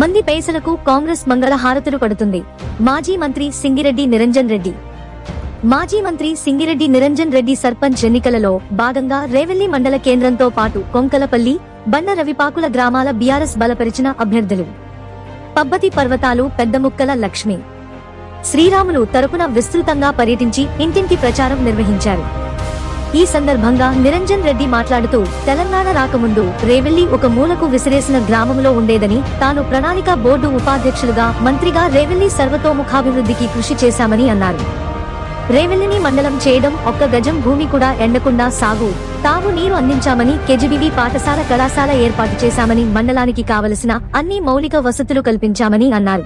మంది పైసలకు కాంగ్రెస్ మంగళ హారతులు పడుతుంది. మాజీ మంత్రి సింగిరెడ్డి నిరంజన్ రెడ్డి. మాజీ మంత్రి సింగిరెడ్డి నిరంజన్ రెడ్డి సర్పంచ్ ఎన్నికలలో భాగంగా రేవెల్లి మండల కేంద్రంతో పాటు కొంకలపల్లి బండ రవిపాకుల గ్రామాల బీఆర్ఎస్ బలపరిచిన అభ్యర్థులు. పబ్బతి పర్వతాలు పెద్దముక్కల లక్ష్మి. శ్రీరాములు తరపున విస్తృతంగా పర్యటించి ఇంటింటి ప్రచారం నిర్వహించారు. ఈ సందర్భంగా నిరంజన్ రెడ్డి మాట్లాడుతూ తెలంగాణ రాకముందు రేవెల్లి ఒక మూలకు విసిరేసిన గ్రామంలో ఉండేదని తాను ప్రణాళిక బోర్డు ఉపాధ్యక్షులుగా మంత్రిగా రేవెల్లి సర్వతోముఖాభివృద్ధికి కృషి చేశామని అన్నారు. రేవెల్లిని మండలం చేయడం ఒక్క గజం భూమి కూడా ఎండకుండా సాగు తాగు నీరు అందించామని కెజిబివి పాఠశాల కళాశాల ఏర్పాటు చేశామని మండలానికి కావలసిన అన్ని మౌలిక వసతులు కల్పించామని అన్నారు.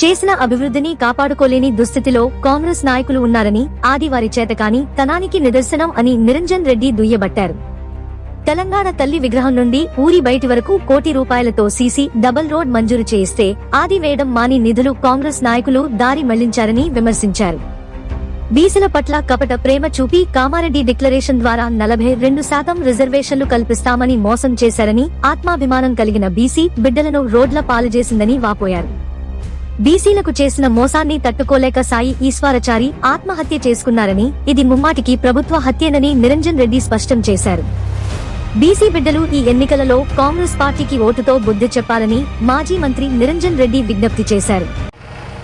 చేసిన అభివృద్ధిని కాపాడుకోలేని దుస్థితిలో కాంగ్రెస్ నాయకులు ఉన్నారని ఆది వారి చేతకాని తనానికి నిదర్శనం అని నిరంజన్ రెడ్డి దుయ్యబట్టారు. తెలంగాణ తల్లి విగ్రహం నుండి ఊరి బయటి వరకు కోటి రూపాయలతో సీసీ డబల్ రోడ్ మంజూరు చేయిస్తే ఆది వేయడం మాని నిధులు కాంగ్రెస్ నాయకులు దారి మళ్ళించారని విమర్శించారు. బీసీల పట్ల కపట ప్రేమ చూపి కామారెడ్డి డిక్లరేషన్ ద్వారా నలభై రెండు శాతం రిజర్వేషన్లు కల్పిస్తామని మోసం చేశారని ఆత్మాభిమానం కలిగిన బీసీ బిడ్డలను రోడ్ల పాలు చేసిందని వాపోయారు. బీసీలకు చేసిన మోసాన్ని తట్టుకోలేక సాయి ఈశ్వరచారి ఆత్మహత్య చేసుకున్నారని ఇది ముమ్మాటికి ప్రభుత్వ హత్యేనని నిరంజన్ రెడ్డి స్పష్టం చేశారు. బీసీ బిడ్డలు ఈ ఎన్నికలలో కాంగ్రెస్ పార్టీకి ఓటుతో బుద్ధి చెప్పాలని మాజీ మంత్రి నిరంజన్ రెడ్డి విజ్ఞప్తి చేశారు.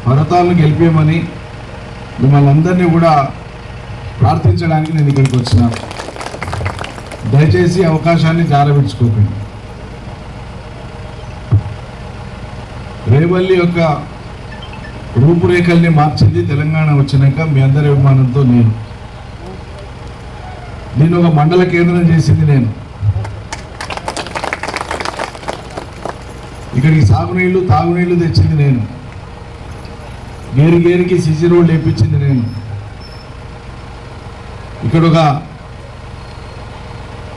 పర్వతాలను గెలిపేయమని మిమ్మల్ని అందరినీ కూడా ప్రార్థించడానికి నేను ఇక్కడికి వచ్చిన. దయచేసి అవకాశాన్ని జారవించుకోకండి. రేవల్లి యొక్క రూపురేఖల్ని మార్చింది తెలంగాణ వచ్చినాక మీ అందరి అభిమానంతో నేను. నేను ఒక మండల కేంద్రం చేసింది నేను. ఇక్కడికి సాగునీళ్ళు తాగునీళ్ళు తెచ్చింది నేను. గేరు గేరికి సిసి రోడ్ లేపించింది నేను. ఇక్కడ ఒక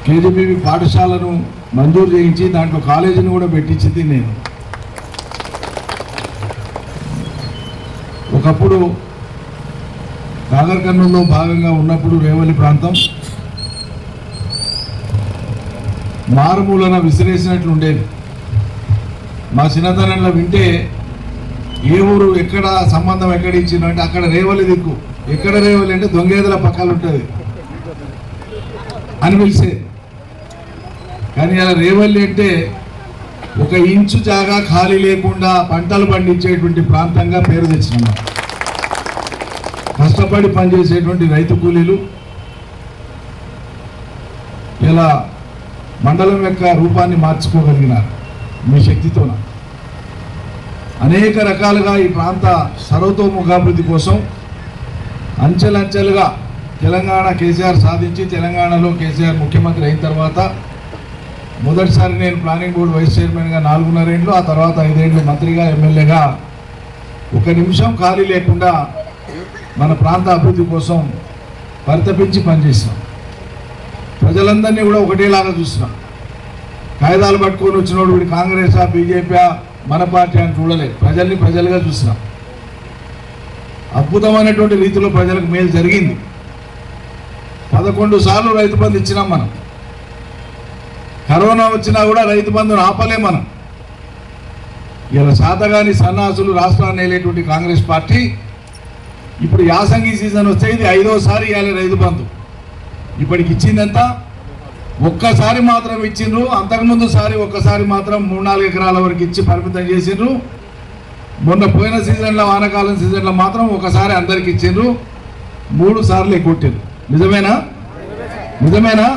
కేజీబీవి పాఠశాలను మంజూరు చేయించి దాంట్లో కాలేజీని కూడా పెట్టించింది నేను. ఒకప్పుడు నాగర్ కర్నూలులో భాగంగా ఉన్నప్పుడు రేవల్లి ప్రాంతం మారుమూలన విసిరేసినట్లు ఉండేది మా చిన్నతనంలో వింటే ఏ ఊరు ఎక్కడ సంబంధం ఎక్కడ ఇచ్చిండు అంటే అక్కడ రేవలి దిక్కు. ఎక్కడ రేవలి అంటే దొంగేదల పక్కలు ఉంటుంది అని పిలిచే కానీ అలా రేవల్లి అంటే ఒక ఇంచు జాగా ఖాళీ లేకుండా పంటలు పండించేటువంటి ప్రాంతంగా పేరు తెచ్చినాం కష్టపడి పనిచేసేటువంటి రైతు కూలీలు ఇలా మండలం యొక్క రూపాన్ని మార్చుకోగలిగినారు మీ శక్తితోన. అనేక రకాలుగా ఈ ప్రాంత సర్వతోముఖాభివృద్ధి కోసం అంచెలంచెలుగా తెలంగాణ కేసీఆర్ సాధించి తెలంగాణలో కేసీఆర్ ముఖ్యమంత్రి అయిన తర్వాత మొదటిసారి నేను ప్లానింగ్ బోర్డు వైస్ చైర్మన్గా నాలుగున్నరేండ్లు ఆ తర్వాత ఐదేండ్లు మంత్రిగా ఎమ్మెల్యేగా ఒక నిమిషం ఖాళీ లేకుండా మన ప్రాంత అభివృద్ధి కోసం పరితపించి పనిచేసినాం. ప్రజలందరినీ కూడా ఒకటేలాగా చూసినాం. కాగితాలు పట్టుకొని వచ్చినోడు వీడు కాంగ్రెసా బీజేపీ మన పార్టీ అని చూడలేదు. ప్రజల్ని ప్రజలుగా చూసినాం. అద్భుతమైనటువంటి రీతిలో ప్రజలకు మేలు జరిగింది. పదకొండు సార్లు రైతు బంధు ఇచ్చినాం మనం. కరోనా వచ్చినా కూడా రైతు బంధును ఆపలే మనం. ఇలా శాతగాని సన్నాసులు రాష్ట్రాన్ని వెళ్ళేటువంటి కాంగ్రెస్ పార్టీ ఇప్పుడు యాసంగి సీజన్ వస్తే ఇది ఐదోసారి ఇవ్వాలి రైతు బంధు. ఇప్పటికి ఇచ్చిందంతా? ఒక్కసారి మాత్రం ఇచ్చిండ్రు. అంతకుముందు సారి ఒక్కసారి మాత్రం మూడు నాలుగు ఎకరాల వరకు ఇచ్చి పరిమితం చేసిండ్రు. మొన్న పోయిన సీజన్లో వానకాలం సీజన్లో మాత్రం ఒకసారి అందరికి ఇచ్చిండ్రు. మూడు సార్లు కొట్టిండ్రు నిజమేనా? నిజమేనా?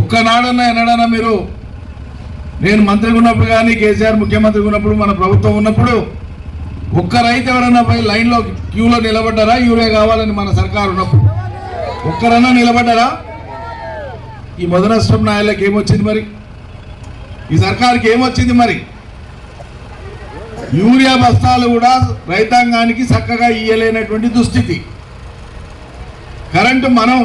ఒక్కనాడన్నా ఎన్నడన్నా మీరు నేను మంత్రిగా ఉన్నప్పుడు కానీ కేసీఆర్ ముఖ్యమంత్రిగా ఉన్నప్పుడు మన ప్రభుత్వం ఉన్నప్పుడు ఒక్క రైతు ఎవరన్నా పోయి లైన్లో క్యూలో నిలబడ్డారా? యూరియా కావాలని మన సర్కారు ఉన్నప్పుడు. ఒక్కరన్నా నిలబడ్డారా? ఈ మొదనష్టం నాయలకు ఏమొచ్చింది మరి? ఈ సర్కార్కి ఏమొచ్చింది మరి? యూరియా బస్తాలు కూడా రైతాంగానికి చక్కగా ఇయ్యలేనటువంటి దుస్థితి. కరెంటు మనం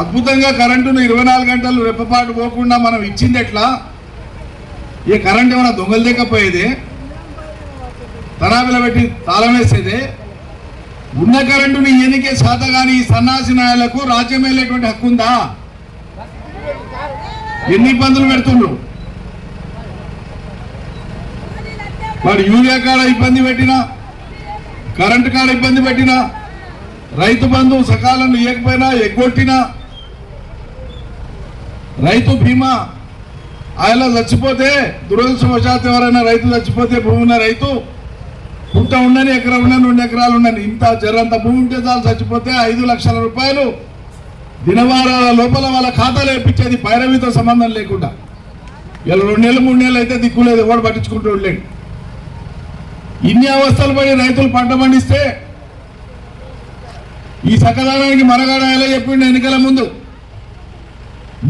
అద్భుతంగా కరెంటును ఇరవై నాలుగు గంటలు రెప్పపాటు పోకుండా మనం ఇచ్చింది ఎట్లా? ఈ కరెంట్ ఏమైనా దొంగలు దిక్కపోయేది తరాబిల పెట్టి తాళం వేసేదే. ఉన్న కరెంటుని ఎన్నికే శాత ఈ సన్నాసి నాయలకు రాజ్యం వెళ్ళేటువంటి హక్కు ఉందా? ఎన్ని ఇబ్బందులు పెడుతుండ్రు? వాడు యూరియా కాడ ఇబ్బంది పెట్టినా కరెంటు కాడ ఇబ్బంది పెట్టినా రైతు బంధు సకాలంలో ఇవ్వకపోయినా ఎగ్గొట్టినా రైతు బీమా ఆయన చచ్చిపోతే దురదృష్టవశాత్తు ఎవరైనా రైతు చచ్చిపోతే భూమి రైతు కుంట ఉండని ఎకరం ఉండని రెండు ఎకరాలు ఉండని ఇంత జరంత భూమి ఉంటే చాలు చచ్చిపోతే ఐదు లక్షల రూపాయలు దినవారాల లోపల వాళ్ళ ఖాతాలో వేయించేది పైరవితో సంబంధం లేకుండా. ఇలా రెండు నెలలు మూడు నెలలు అయితే దిక్కులేదు ఎవడు పట్టించుకుంటూ ఉండలేడు ఇన్ని అవస్థలు పడి రైతులు పంట పండిస్తే ఈ సకదానానికి మరగాడ ఎలా చెప్పిండు ఎన్నికల ముందు?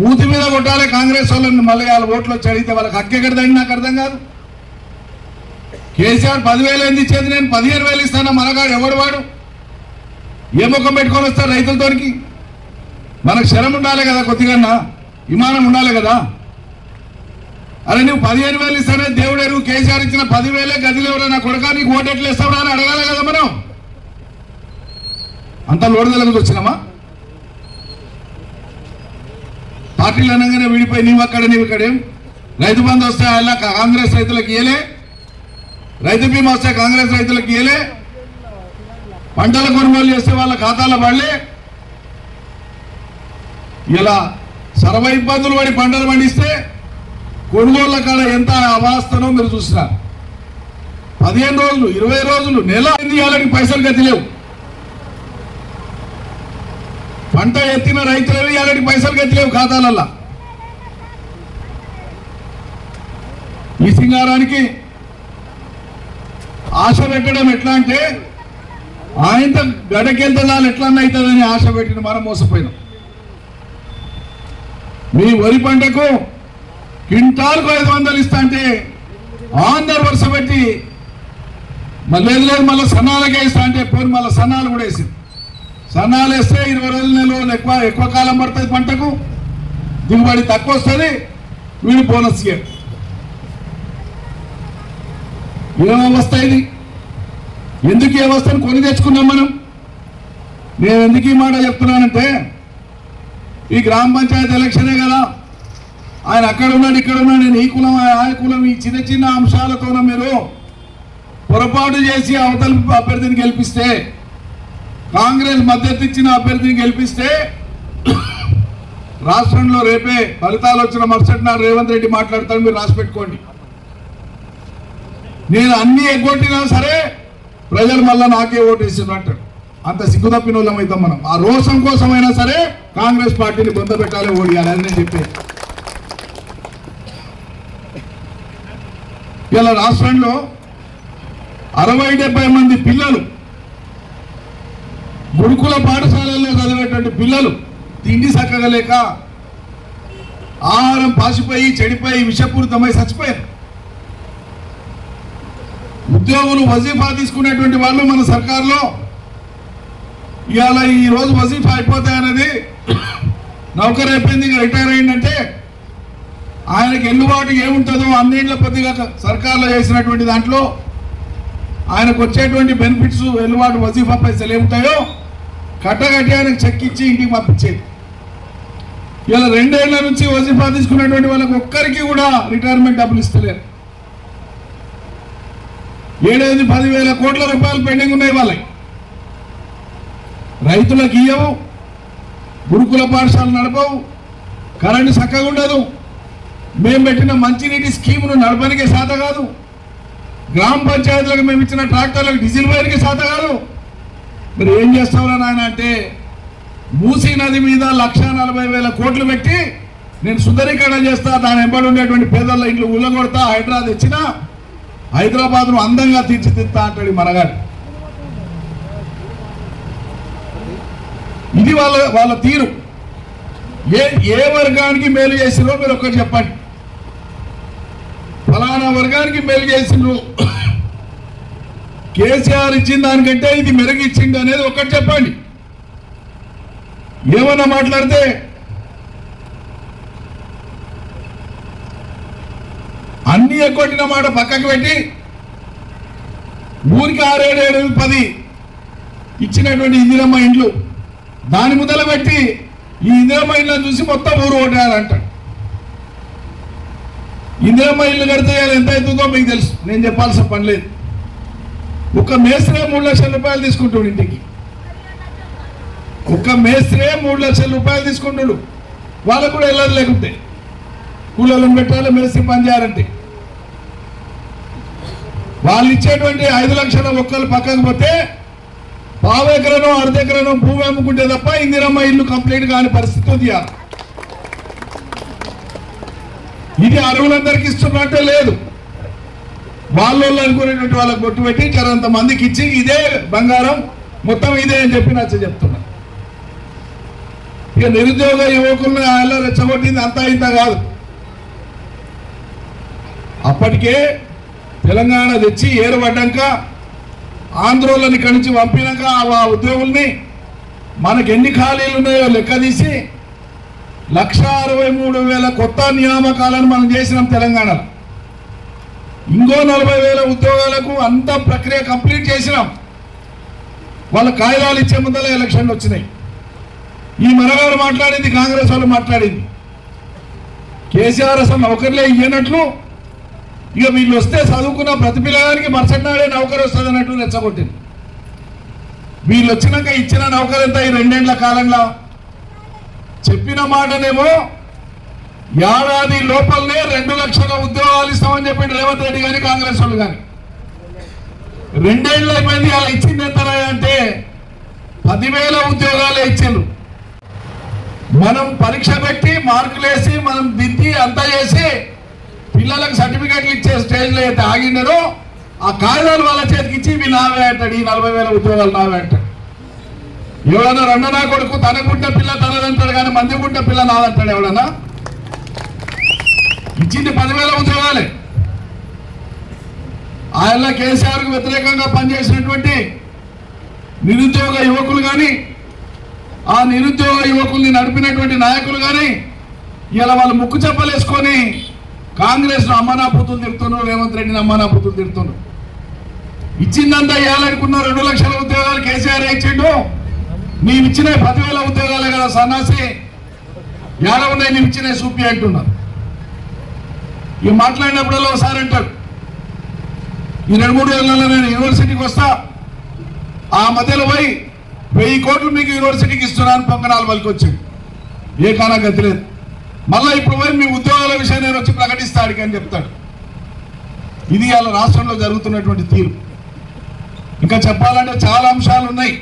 మూతి మీద కొట్టాలి కాంగ్రెస్ వాళ్ళని మళ్ళీ వాళ్ళ ఓట్లు వచ్చి అడిగితే వాళ్ళకి హక్కు ఎక్కడదండి నాకు అర్థం కాదు. కేసీఆర్ పదివేలు ఎందుకు ఇచ్చేది నేను? పదిహేను వేలు ఇస్తాను? మనగాడు ఎవడు వాడు? ఏ ముఖం పెట్టుకొని వస్తారు రైతులతోనికి? మనకు శరం ఉండాలి కదా కొద్దిగా విమానం ఉండాలి కదా? అరే నువ్వు పదిహేను వేలు ఇస్తానే దేవుడు ఎరువు? కేసీఆర్ ఇచ్చిన పదివేలే గదిలో నా కొడుక? నీకు ఓటెట్లు ఇస్తావురా అని అడగాలి కదా మనం. అంత లోడుదలకు వచ్చినామా? పార్టీలు అనగానే విడిపోయి నీవు అక్కడ నీవు ఇక్కడేం రైతు బంధు వస్తే అలా కాంగ్రెస్ రైతులకు ఇయలే రైతు బీమా వస్తే కాంగ్రెస్ రైతులకు ఇయలే పంటల కొనుగోలు చేస్తే వాళ్ళ ఖాతాలో పడలే. ఇలా సర్వ ఇబ్బందులు పడి పంటలు పండిస్తే కొనుగోళ్ళ కాడ ఎంత అవాస్తనో మీరు చూసినారు పదిహేను రోజులు ఇరవై రోజులు నెల అయింది పైసలు గతి లేవు. పంట ఎత్తిన రైతులవి ఇవ్వాలని పైసలు గతి లేవు ఖాతాలల్లా. ఈ సింగారానికి ఆశ పెట్టడం ఎట్లా అంటే ఆయనతో గడకెళ్తాలు ఎట్లా అవుతుందని ఆశ పెట్టిన మనం మోసపోయినాం. మీ వరి పంటకు క్వింటాల్కు ఐదు వందలు ఇస్తా అంటే ఆంధ్ర వరుస పెట్టి మళ్ళీ లేదు లేదు మళ్ళీ సన్నాలకే ఇస్తా అంటే పోయి మళ్ళీ సన్నాలు కూడా వేసింది. సన్నాలు వేస్తే ఇరవై రోజుల నెలలు ఎక్కువ ఎక్కువ కాలం పడుతుంది పంటకు దిగుబడి తక్కువ వస్తుంది వీడు బోనస్ ఇయ్యడు. ఏమవస్థ ఇది. ఎందుకు ఈ అవస్థను కొని తెచ్చుకున్నాం మనం? నేను ఎందుకు ఈ మాట చెప్తున్నానంటే ఈ గ్రామ పంచాయతీ ఎలక్షనే కదా. ఆయన అక్కడ ఉన్నాడు ఇక్కడ ఉన్నాడు. నేను ఈ కులం ఆ కులం ఈ చిన్న చిన్న అంశాలతోన మీరు పొరపాటు చేసి అవతల అభ్యర్థిని గెలిపిస్తే కాంగ్రెస్ మద్దతు ఇచ్చిన అభ్యర్థిని గెలిపిస్తే రాష్ట్రంలో రేపే ఫలితాలు వచ్చిన మరుసటి నాడు రేవంత్ రెడ్డి మాట్లాడతాడు మీరు రాసి పెట్టుకోండి. నేను అన్ని ఎగ్గొట్టినా సరే ప్రజలు మళ్ళీ నాకే ఓటేసిండ్రు అంటాడు. అంత సిగ్గు తప్పిన వాళ్ళం మనం. ఆ రోషం కోసమైనా సరే కాంగ్రెస్ పార్టీని బొంద పెట్టాలి ఓడియాలి అని నేను చెప్పేది. ఇలా రాష్ట్రంలో అరవై డెబ్బై మంది పిల్లలు గురుకుల పాఠశాలల్లో చదివేటువంటి పిల్లలు తిండి చక్కగా లేక ఆహారం పాసిపోయి చెడిపోయి విషపూరితమై చచ్చిపోయారు. ఉద్యోగులు వజీఫా తీసుకునేటువంటి వాళ్ళు మన సర్కార్లో. ఇవాళ ఈరోజు వజీఫా అయిపోతాయనేది నౌకర్ అయిపోయింది ఇక రిటైర్ అయిందంటే ఆయనకి ఎన్నుబాటు ఏముంటుందో అన్నింటిలో కొద్దిగా సర్కార్లో చేసినటువంటి దాంట్లో ఆయనకు వచ్చేటువంటి బెనిఫిట్స్ వెలుబాటు వజీఫా పైసలు ఏముంటాయో కట్టగట్టి ఆయనకు చెక్ ఇచ్చి ఇంటికి పంపించేది. ఇలా రెండేళ్ళ నుంచి వజీఫా తీసుకున్నటువంటి వాళ్ళకి ఒక్కరికి కూడా రిటైర్మెంట్ డబ్బులు ఇస్తలేరు. ఏడైదు పదివేల కోట్ల రూపాయలు పెండింగ్ ఉన్నాయి వాళ్ళకి. రైతులకు ఇయ్యవు గురుకుల పాఠశాలలు నడపవు కరెంటు చక్కగా ఉండదు. మేము పెట్టిన మంచినీటి స్కీమును నడపడానికి శాత కాదు. గ్రామ పంచాయతీలకు మేము ఇచ్చిన ట్రాక్టర్లకు డీజిల్ పోయడానికి శాత కాదు. మరి ఏం చేస్తావురా నాయన అంటే మూసీ నది మీద లక్ష నలభై వేల కోట్లు పెట్టి నేను సుందరీకరణ చేస్తా దాని వెంబడి ఉండేటువంటి పేదల ఇంట్లో ఉల్లగొడతా హైదరాబాద్ తెచ్చినా హైదరాబాద్ను అందంగా తీర్చిదిద్దా అంటాడు మనగాడు. ఇది వాళ్ళ వాళ్ళ తీరు. ఏ ఏ వర్గానికి మేలు చేసినో మీరు ఒక్కటి చెప్పండి. ఫలానా వర్గానికి మేలు చేసిండ్రు. కేసీఆర్ ఇచ్చిన దానికంటే ఇది మెరుగిచ్చింది అనేది ఒక్కటి చెప్పండి. ఏమన్నా మాట్లాడితే అన్ని మాట పక్కకు పెట్టి ఊరికి ఆరేడు ఏడు పది ఇచ్చినటువంటి ఇందిరమ్మ ఇండ్లు దాని ముద్దలు పెట్టి ఈ ఇందిరమ్మ ఇండ్లను చూసి మొత్తం ఊరు ఓటేయాలంటాడు ఇందిరమ్మ ఇల్లు కడితే ఎంత అవుతుందో మీకు తెలుసు. నేను చెప్పాల్సిన పని లేదు. ఒక మేస్త్రే మూడు లక్షల రూపాయలు తీసుకుంటాడు ఇంటికి. ఒక మేస్త్రే మూడు లక్షల రూపాయలు తీసుకుంటాడు. వాళ్ళకు కూడా వెళ్ళదు లేకుంటే. కూలీలను పెట్టాలి మేస్త్రి పని చేయాలంటే. వాళ్ళు ఇచ్చేటువంటి ఐదు లక్షల ఒక్కలు పక్కకు పోతే పావు ఎకరనో భూమి అమ్ముకుంటే తప్ప ఇందిరమ్మ ఇల్లు కంప్లీట్ కాని పరిస్థితి ఉంది ఇది అరువులందరికి ఇస్తున్నట్టే లేదు. వాళ్ళు అనుకునేటువంటి వాళ్ళకి బొట్టు పెట్టి చరంత మందికి ఇచ్చి ఇదే బంగారం మొత్తం ఇదే అని చెప్పి నచ్చ చెప్తున్నా. ఇక నిరుద్యోగ యువకులను ఆయన రెచ్చగొట్టింది అంతా ఇంత కాదు. అప్పటికే తెలంగాణ తెచ్చి ఏరుపడ్డాక ఆంధ్రోళ్ళని కణించి పంపినాక ఆ ఉద్యోగుల్ని మనకి ఎన్ని ఖాళీలు ఉన్నాయో లెక్క తీసి లక్ష అరవై మూడు వేల కొత్త నియామకాలను మనం చేసినాం తెలంగాణలో. ఇంకో నలభై వేల ఉద్యోగాలకు అంత ప్రక్రియ కంప్లీట్ చేసినాం. వాళ్ళ కాగితాలు ఇచ్చే ముందర ఎలక్షన్లు వచ్చినాయి. ఈ మనగారు మాట్లాడింది కాంగ్రెస్ వాళ్ళు మాట్లాడింది. కేసీఆర్ అసలు నౌకర్లే ఇయ్యనట్లు ఇక వీళ్ళు వస్తే చదువుకున్న ప్రతి పిల్లగానికి మరుసటి నాడే నౌకరు వస్తుంది అన్నట్టు రెచ్చగొట్టింది వీళ్ళు వచ్చినాక ఇచ్చిన నౌకరు ఎంత ఈ రెండేళ్ళ కాలంలో? చెప్పిన మాటనేమో ఏడాది లోపలనే రెండు లక్షల ఉద్యోగాలు ఇస్తామని చెప్పిండు రేవంత్ రెడ్డి కానీ కాంగ్రెస్ వాళ్ళు కానీ రెండేళ్ళు అయిపోయింది అలా ఇచ్చింది ఎంత అంటే పదివేల ఉద్యోగాలే ఇచ్చిండ్రు. మనం పరీక్ష పెట్టి మార్కులు వేసి మనం దిద్ది అంతా చేసి పిల్లలకు సర్టిఫికేట్లు ఇచ్చే స్టేజ్లో అయితే ఆగిండరో ఆ కాగితాలు వాళ్ళ చేతికి ఇచ్చి ఇవి నావే అంటాడు ఈ నలభై వేల ఉద్యోగాలు నావే అంటాడు. ఎవడన్నా రెండనా కొడుకు తనకుంటే పిల్ల తనదంటాడు కానీ మంది గుంటే పిల్ల నాదంటాడు ఎవడన్నా? ఇచ్చింది పదివేల ఉద్యోగాలే. ఆయన కేసీఆర్కు వ్యతిరేకంగా పనిచేసినటువంటి నిరుద్యోగ యువకులు కానీ ఆ నిరుద్యోగ యువకుల్ని నడిపినటువంటి నాయకులు కానీ ఇలా వాళ్ళు ముక్కు చెప్పలేసుకొని కాంగ్రెస్ అమ్మనా పుతులు తిడుతున్నారు రేవంత్ రెడ్డిని అమ్మనా పుతులు తిడుతున్నారు ఇచ్చిందంతా ఇవ్వాలనుకున్న రెండు లక్షల ఉద్యోగాలు కేసీఆర్ ఇచ్చిండు? నీవు ఇచ్చిన పదివేల ఉద్యోగాలే కదా సన్నాసి. ఏడ ఉన్నాయి నీవు ఇచ్చిన సూపి అంటున్నారు. ఇక మాట్లాడినప్పుడల్లా ఒకసారి అంటాడు. ఈ రెండు మూడు ఏళ్ళలో నేను యూనివర్సిటీకి వస్తా. ఆ మధ్యలో పోయి వెయ్యి కోట్లు మీకు యూనివర్సిటీకి ఇస్తున్నాను పొంగనాలు పలికి వచ్చాడు ఏ కానా గతి లేదు. మళ్ళీ ఇప్పుడు పోయి మీ ఉద్యోగాల విషయం నేను వచ్చి ప్రకటిస్తాడికి అని చెప్తాడు. ఇది వాళ్ళ రాష్ట్రంలో జరుగుతున్నటువంటి తీరు. ఇంకా చెప్పాలంటే చాలా అంశాలు ఉన్నాయి.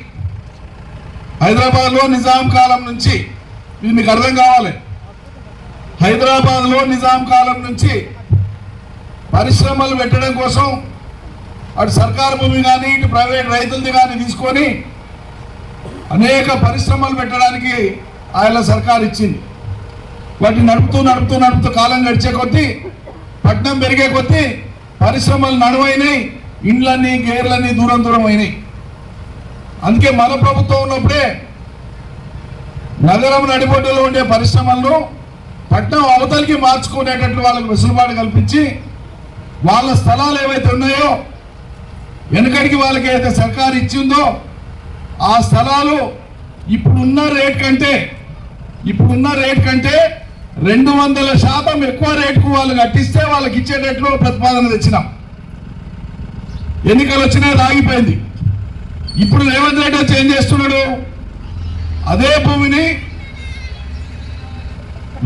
హైదరాబాద్లో నిజాం కాలం నుంచి ఇది మీకు అర్థం కావాలి. హైదరాబాద్లో నిజాం కాలం నుంచి పరిశ్రమలు పెట్టడం కోసం అటు సర్కారు భూమి కానీ ఇటు ప్రైవేట్ రైతులది కానీ తీసుకొని అనేక పరిశ్రమలు పెట్టడానికి ఆయన సర్కారు ఇచ్చింది. వాటిని నడుపుతూ నడుపుతూ నడుపుతూ కాలం గడిచే కొద్దీ పట్నం పెరిగే కొద్దీ పరిశ్రమలు నడువైనాయి ఇండ్లన్నీ గేర్లన్నీ దూరం దూరం అయినాయి. అందుకే మన ప్రభుత్వం ఉన్నప్పుడే నగరం నడిబొడ్డులో ఉండే పరిశ్రమలను పట్నం అవతలికి మార్చుకునేటట్లు వాళ్ళకి వెసులుబాటు కల్పించి వాళ్ళ స్థలాలు ఏవైతే ఉన్నాయో వెనకడికి వాళ్ళకి అయితే సర్కారు ఇచ్చిందో ఆ స్థలాలు ఇప్పుడున్న రేట్ కంటే ఇప్పుడున్న రేట్ కంటే రెండు వందల శాతం ఎక్కువ రేటుకు వాళ్ళు కట్టిస్తే వాళ్ళకి ఇచ్చేటట్లు ప్రతిపాదన తెచ్చినాం. ఎన్నికలు వచ్చినాయి ఆగిపోయింది. ఇప్పుడు రేవంత్ రెడ్డి వచ్చి ఏం చేస్తున్నాడు? అదే భూమిని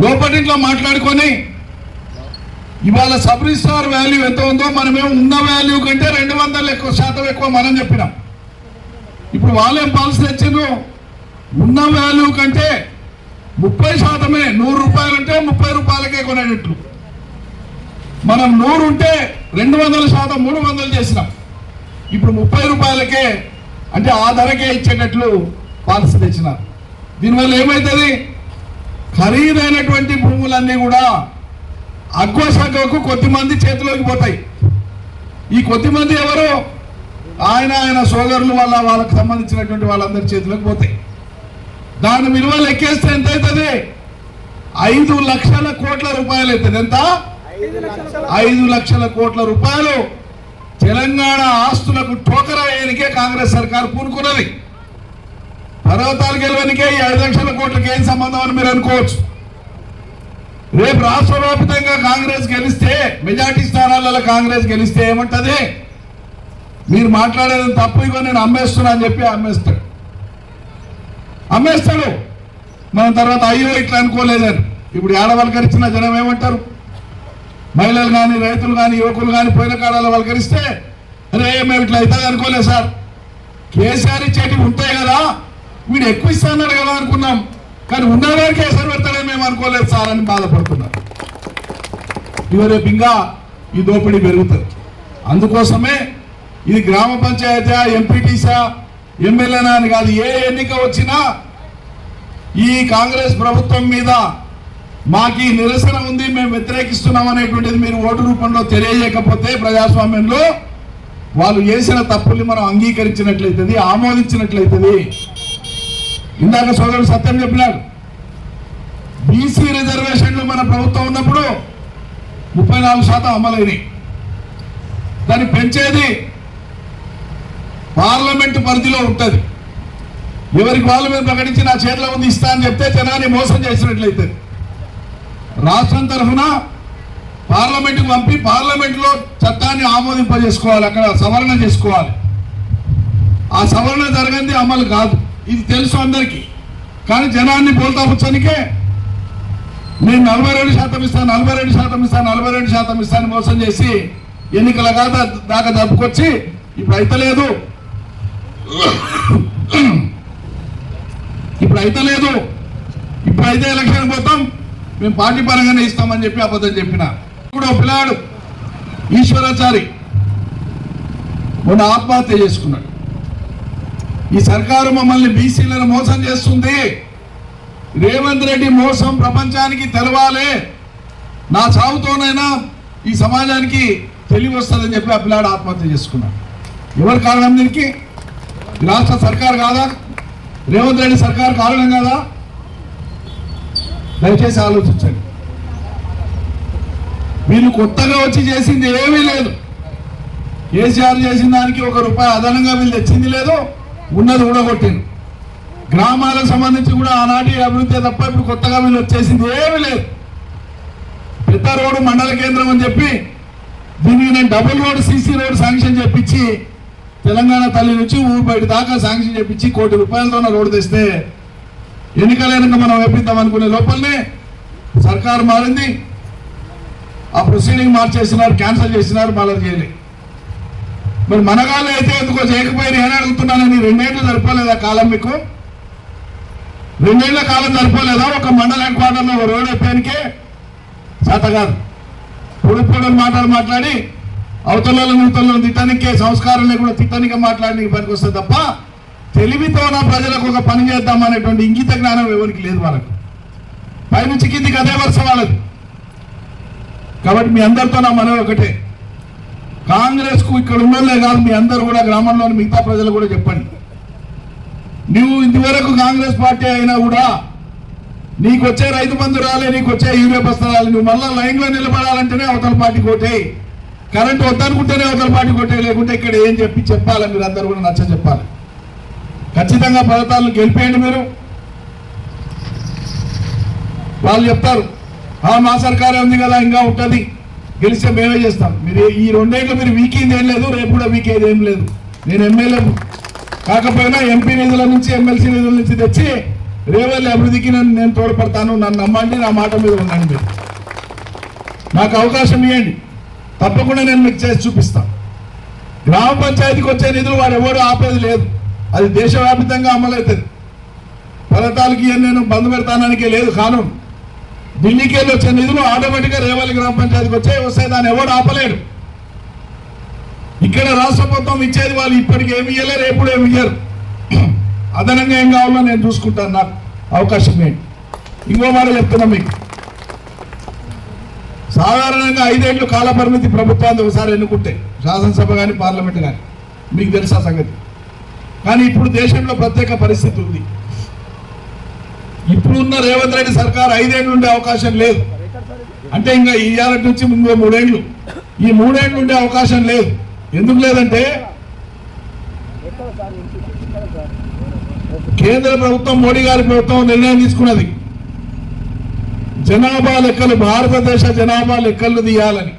లోపటింట్లో మాట్లాడుకొని ఇవాళ సబ్ రిజిస్టార్ వాల్యూ ఎంత ఉందో మనమేం ఉన్న వాల్యూ కంటే రెండు వందల ఎక్కువ శాతం ఎక్కువ మనం చెప్పినాం. ఇప్పుడు వాళ్ళేం పాలసీ తెచ్చిండ్రు? ఉన్న వాల్యూ కంటే ముప్పై శాతమే నూరు రూపాయలు అంటే ముప్పై రూపాయలకే కొనేటట్లు. మనం నూరు ఉంటే రెండు వందల శాతం మూడు వందలు చేసినాం. ఇప్పుడు ముప్పై రూపాయలకే అంటే ఆ ధరకే ఇచ్చేటట్లు పాలసీ తెచ్చినారు. దీనివల్ల ఏమవుతుంది ఖరీదైనటువంటి భూములన్నీ కూడా అగ్వ శాఖకు కొద్దిమంది చేతిలోకి పోతాయి. ఈ కొద్దిమంది ఎవరు? ఆయన ఆయన సోదరులు వల్ల వాళ్ళకు సంబంధించినటువంటి వాళ్ళందరి చేతిలోకి పోతాయి. దాని విలువ లెక్కేస్తే ఎంత అవుతుంది ఐదు లక్షల కోట్ల రూపాయలు అవుతుంది ఎంత? ఐదు లక్షల కోట్ల రూపాయలు. తెలంగాణ ఆస్తులకు టోకరా వేయనికే కాంగ్రెస్ సర్కార్ పూనుకున్నది. పర్వతాలు గెలవనికే ఈ ఐదు లక్షల కోట్లకి ఏం సంబంధం అని మీరు అనుకోవచ్చు. రేపు రాష్ట్ర వ్యాప్తంగా కాంగ్రెస్ గెలిస్తే మెజార్టీ స్థానాలలో కాంగ్రెస్ గెలిస్తే ఏమంటది? మీరు మాట్లాడేది తప్పు ఇగో నేను అమ్మేస్తున్నా అని చెప్పి అమ్మేస్తాడు. అమ్మేస్తాడు. మనం తర్వాత అయ్యో ఇట్లా అనుకోలేదని ఇప్పుడు ఏడవలకరించిన జనం ఏమంటారు? మహిళలు కానీ రైతులు కానీ యువకులు కానీ పోయిన కాలాలు వలకరిస్తే అరే మేము ఇట్లా అవుతుంది అనుకోలేదు సార్. కేసీఆర్ ఇచ్చేటివి ఉంటాయి కదా. వీడు ఎక్కువ ఇస్తాన్నాడు కదా అనుకున్నాం. కానీ ఉన్నాడే కేసీఆర్ పెడతాడని మేము అనుకోలేదు సార్ అని బాధపడుతున్నారు. ఇక రేపు ఇంకా ఈ దోపిడీ పెరుగుతుంది. అందుకోసమే ఇది గ్రామ పంచాయతీ ఎంపీటీసా ఎమ్మెల్యేనా అని కాదు ఏ ఎన్నిక వచ్చినా ఈ కాంగ్రెస్ ప్రభుత్వం మీద మాకు ఈ నిరసన ఉంది మేము వ్యతిరేకిస్తున్నాం అనేటువంటిది మీరు ఓటు రూపంలో తెలియజేయకపోతే ప్రజాస్వామ్యంలో వాళ్ళు చేసిన తప్పుల్ని మనం అంగీకరించినట్లయితుంది ఆమోదించినట్లయితుంది. ఇందాక సోదరుడు సత్యం చెప్పినాడు బీసీ రిజర్వేషన్లు మన ప్రభుత్వం ఉన్నప్పుడు ముప్పై నాలుగు శాతం అమలైనవి దాన్ని పెంచేది పార్లమెంటు పరిధిలో ఉంటుంది. ఎవరికి వాళ్ళ మీద ప్రకటించి నా చేతిలో ఉంది ఇస్తా అని చెప్తే జనాన్ని మోసం చేసినట్లయితే. రాష్ట్రం తరఫున పార్లమెంట్కి పంపి పార్లమెంట్లో చట్టాన్ని ఆమోదింపజేసుకోవాలి అక్కడ సవరణ చేసుకోవాలి. ఆ సవరణ జరగంది అమలు కాదు. ఇది తెలుసు అందరికీ. కానీ జనాన్ని పోల్తాపుచ్చనికే నేను నలభై రెండు శాతం ఇస్తాను నలభై రెండు శాతం ఇస్తాను నలభై రెండు శాతం ఇస్తాను మోసం చేసి ఎన్నికల కాదా దాకా దప్పుకొచ్చి ఇప్పుడు అయితే లేదు ఇప్పుడు అయితే లేదు. ఇప్పుడు అయితే ఎలక్షన్ పోతాం. మేము పార్టీ పరంగానే ఇస్తామని చెప్పి అబద్ధం చెప్పిన. ఇప్పుడు పిల్లాడు ఈశ్వరాచారి మొన్న ఆత్మహత్య చేసుకున్నాడు. ఈ సర్కారు మమ్మల్ని బీసీలను మోసం చేస్తుంది. రేవంత్ రెడ్డి మోసం ప్రపంచానికి తెలవాలి. నా చావుతోనైనా ఈ సమాజానికి తెలివి వస్తుందని చెప్పి ఆ పిల్లాడు ఆత్మహత్య చేసుకున్నాడు. ఎవరు కారణం దీనికి? రాష్ట్ర సర్కారు కాదా? రేవంత్ రెడ్డి సర్కార్ కారణం కదా? దయచేసి ఆలోచించండి. వీళ్ళు కొత్తగా వచ్చి చేసింది ఏమీ లేదు. కేసీఆర్ చేసిన దానికి ఒక రూపాయి అదనంగా వీళ్ళు తెచ్చింది లేదు ఉన్నది ఊడగొట్టింది. గ్రామాలకు సంబంధించి కూడా ఆనాటి అభివృద్ధి తప్ప ఇప్పుడు కొత్తగా వీళ్ళు వచ్చేసింది ఏమీ లేదు. పెద్ద రోడ్డు మండల కేంద్రం అని చెప్పి దీనికి నేను double road CC road sanction చెప్పించి తెలంగాణ తల్లి నుంచి ఊరు బయట దాకా శాంక్షన్ చేపించి కోటి రూపాయలతో ఉన్న రోడ్డు తెస్తే ఎన్నికలైనాక మనం వేపిద్దాం అనుకునే లోపలనే సర్కారు మారింది. ఆ ప్రొసీడింగ్ మార్చేసినారు క్యాన్సిల్ చేసినారు మళ్ళీ చేయలే. మరి మనగాళ్ళు అయితే ఎందుకో చేయకపోయినా ఏమని అడుగుతున్నానని రెండేళ్ళు సరిపోలేదా కాలం మీకు? రెండేళ్ళ కాలం సరిపోలేదా ఒక మండల హెడ్ క్వార్టర్లో ఒక రోడ్ అయిపోయానికే చేత కాదు. పొడి మాటలు మాట్లాడి అవతలలో నూతలను తిట్టనికే సంస్కారం లేకుండా తిట్టనికే మాట్లాడడానికి పనికి వస్తుంది తప్ప తెలివితో నా ప్రజలకు ఒక పని చేద్దాం అనేటువంటి ఇంగిత జ్ఞానం ఎవరికి లేదు వాళ్ళకు. పైనుంచి కిందికి అదే వరుస వాళ్ళది. కాబట్టి మీ అందరితో నా మనవి ఒకటే. కాంగ్రెస్కు ఇక్కడ ఉన్నోళ్ళే కాదు మీ అందరూ కూడా గ్రామంలోని మిగతా ప్రజలు కూడా చెప్పండి. నువ్వు ఇంతవరకు కాంగ్రెస్ పార్టీ అయినా కూడా నీకు వచ్చే రైతు బంధు రాలే నీకు వచ్చే యూరియా బస్తా రాలే నువ్వు మళ్ళీ లైన్లో నిలబడాలంటేనే అవతల పార్టీ కోటే కరెంట్ వద్దనుకుంటేనే అవతల పార్టీ కొట్టే లేకుంటే ఇక్కడ ఏం చెప్పి చెప్పాలి మీరు అందరూ కూడా నచ్చ చెప్పాలి. ఖచ్చితంగా పథకాలను గెలిపేయండి మీరు. వాళ్ళు చెప్తారు "ఆ, మా సర్కారే ఉంది కదా ఇంకా ఉంటుంది. గెలిస్తే మేమే చేస్తాం. మీరు ఈ రెండేళ్ళు మీరు వీకేది ఏం లేదు రేపు కూడా వీకేది ఏం లేదు. నేను ఎమ్మెల్యే కాకపోయినా ఎంపీ నిధుల నుంచి ఎమ్మెల్సీ నిధుల నుంచి తెచ్చి రేవల్లి అభివృద్ధికి నన్ను నేను తోడ్పడతాను. నన్ను నమ్మండి నా మాట మీద ఉండండి మీరు. నాకు అవకాశం ఇవ్వండి తప్పకుండా నేను మీకు చేసి చూపిస్తాను గ్రామ పంచాయతీకి వచ్చే నిధులు వాడు ఎవరు ఆపేది లేదు. అది దేశవ్యాప్తంగా అమలవుతుంది. ఫలితాలకి నేను బంద్ పెడతానానికే లేదు కానూను. ఢిల్లీకి వెళ్ళి వచ్చే నిధులు ఆటోమేటిక్గా రేవాలి గ్రామ పంచాయతీకి వచ్చే వస్తాయి. దాన్ని ఎవడు ఆపలేడు. ఇక్కడ రాష్ట్ర ప్రభుత్వం ఇచ్చేది వాళ్ళు ఇప్పటికి ఏమి ఇయ్యలేరు ఎప్పుడు ఏమి ఇయ్యరు. అదనంగా ఏం కావాలో నేను చూసుకుంటాను. నాకు అవకాశం ఏంటి? ఇంకో మాట చెప్తున్నా మీకు. సాధారణంగా ఐదేళ్ళు కాలపరిమితి ప్రభుత్వాలు ప్రభుత్వాన్ని ఒకసారి ఎన్నుకుంటే శాసనసభ కానీ పార్లమెంట్ కానీ మీకు తెలుసా సంగతి? కానీ ఇప్పుడు దేశంలో ప్రత్యేక పరిస్థితి ఉంది. ఇప్పుడున్న రేవంత్ రెడ్డి సర్కార్ ఐదేళ్ళు ఉండే అవకాశం లేదు. అంటే ఇంకా ఈ ఏళ్ళ నుంచి ముందు మూడేళ్ళు ఈ మూడేళ్ళు ఉండే అవకాశం లేదు. ఎందుకు లేదంటే కేంద్ర ప్రభుత్వం మోడీ గారి ప్రభుత్వం నిర్ణయం తీసుకున్నది. జనాభా లెక్కలు భారతదేశ జనాభా లెక్కలు తీయాలని.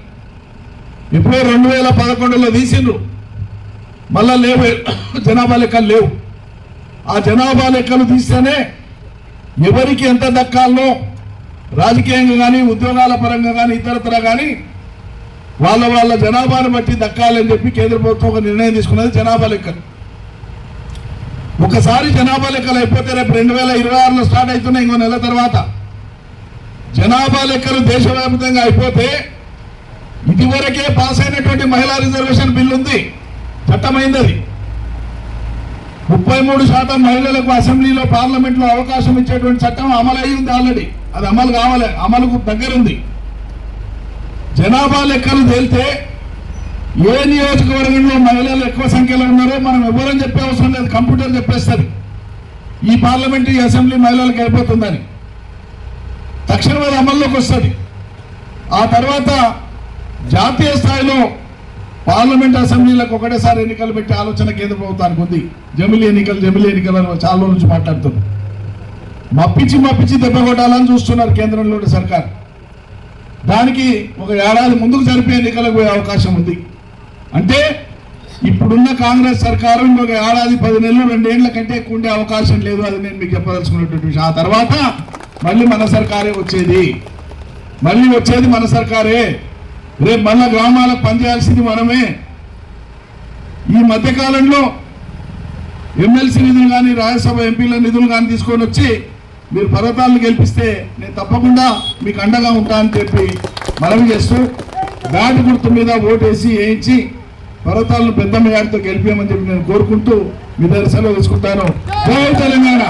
ఎప్పుడో రెండు వేల పదకొండులో తీసిండ్రు. మళ్ళా లేవు జనాభా లెక్కలు లేవు. ఆ జనాభా లెక్కలు తీస్తేనే ఎవరికి ఎంత దక్కాలనో రాజకీయంగా కానీ ఉద్యోగాల పరంగా కానీ ఇతరత్ర కానీ వాళ్ళ వాళ్ళ జనాభాను బట్టి దక్కాలని చెప్పి కేంద్ర ప్రభుత్వం ఒక నిర్ణయం తీసుకున్నది జనాభా లెక్కలు. ఒకసారి జనాభా లెక్కలు అయిపోతే రేపు రెండు వేల ఇరవై ఆరులో స్టార్ట్ అవుతున్నాయి ఇంకో నెల తర్వాత. జనాభా లెక్కలు దేశవ్యాప్తంగా అయిపోతే ఇదివరకే పాస్ అయినటువంటి మహిళా రిజర్వేషన్ బిల్ ఉంది. చట్టమైంది అది ముప్పై మూడు శాతం మహిళలకు అసెంబ్లీలో పార్లమెంట్లో అవకాశం ఇచ్చేటువంటి చట్టం అమలు అయింది ఆల్రెడీ. అది అమలు కావాలి అమలుకు దగ్గరుంది. జనాభా లెక్కలు తేలితే ఏ నియోజకవర్గంలో మహిళలు ఎక్కువ సంఖ్యలో ఉన్నారో మనం ఎవరని చెప్పే అవసరం లేదు కంప్యూటర్ చెప్పేస్తుంది. ఈ పార్లమెంటరీ ఈ అసెంబ్లీ మహిళలకు అయిపోతుందని. తక్షణం అది అమల్లోకి వస్తుంది. ఆ తర్వాత జాతీయ స్థాయిలో పార్లమెంట్ అసెంబ్లీలకు ఒకటేసారి ఎన్నికలు పెట్టే ఆలోచన కేంద్ర ప్రభుత్వానికి ఉంది. జమిలీ ఎన్నికలు జమిలీ ఎన్నికలు అని చాలా నుంచి మాట్లాడుతున్నారు. మప్పించి మప్పించి దెబ్బ కొట్టాలని చూస్తున్నారు కేంద్రంలోని సర్కార్. దానికి ఒక ఏడాది ముందుకు జరిపే ఎన్నికలకు పోయే అవకాశం ఉంది. అంటే ఇప్పుడున్న కాంగ్రెస్ సర్కారు ఇంకొక ఏడాది పది నెలలు రెండేళ్ళ కంటే ఎక్కువ ఉండే అవకాశం లేదు అది నేను మీకు చెప్పదలుచుకున్నటువంటి విషయం. ఆ తర్వాత మళ్ళీ మన సర్కారే వచ్చేది. మళ్ళీ వచ్చేది మన సర్కారే. రేపు మళ్ళా గ్రామాలకు పనిచేయాల్సింది మనమే. ఈ మధ్యకాలంలో ఎమ్మెల్సీ నిధులు కానీ రాజ్యసభ ఎంపీల నిధులు కానీ తీసుకొని వచ్చి మీరు పర్వతాలను గెలిపిస్తే నేను తప్పకుండా మీకు అండగా ఉంటా అని చెప్పి మనవి చేస్తూ బ్యాట్ గుర్తు మీద ఓటేసి వేయించి పర్వతాలను పెద్ద మేడతో గెలిపామని చెప్పి నేను కోరుకుంటూ మీ దగ్గర సెలవు తీసుకుంటాను జై తెలంగాణ!